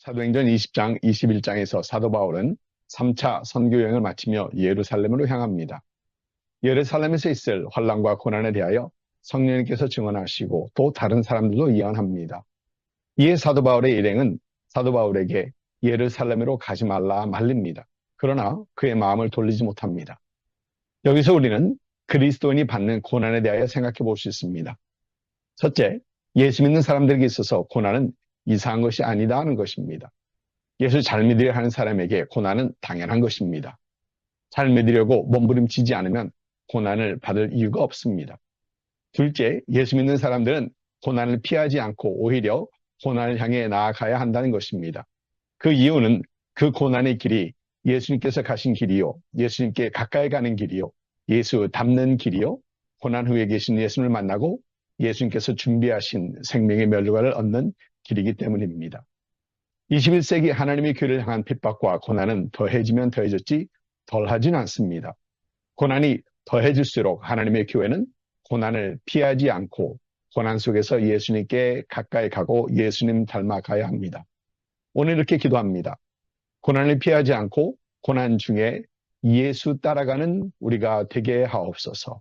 사도행전 20장, 21장에서 사도 바울은 3차 선교 여행을 마치며 예루살렘으로 향합니다. 예루살렘에서 있을 환란과 고난에 대하여 성령님께서 증언하시고 또 다른 사람들도 예언합니다. 이에 사도 바울의 일행은 사도 바울에게 예루살렘으로 가지 말라 말립니다. 그러나 그의 마음을 돌리지 못합니다. 여기서 우리는 그리스도인이 받는 고난에 대하여 생각해 볼 수 있습니다. 첫째, 예수 믿는 사람들에게 있어서 고난은 이상한 것이 아니다 하는 것입니다. 예수 잘 믿으려 하는 사람에게 고난은 당연한 것입니다. 잘 믿으려고 몸부림치지 않으면 고난을 받을 이유가 없습니다. 둘째, 예수 믿는 사람들은 고난을 피하지 않고 오히려 고난을 향해 나아가야 한다는 것입니다. 그 이유는 그 고난의 길이 예수님께서 가신 길이요. 예수님께 가까이 가는 길이요. 예수 닮는 길이요. 고난 후에 계신 예수님을 만나고 예수님께서 준비하신 생명의 멸류관을 얻는 길이기 때문입니다. 21세기 하나님의 교회를 향한 핍박과 고난은 더해지면 더해졌지 덜하진 않습니다. 고난이 더해질수록 하나님의 교회는 고난을 피하지 않고 고난 속에서 예수님께 가까이 가고 예수님 닮아가야 합니다. 오늘 이렇게 기도합니다. 고난을 피하지 않고 고난 중에 예수 따라가는 우리가 되게 하옵소서.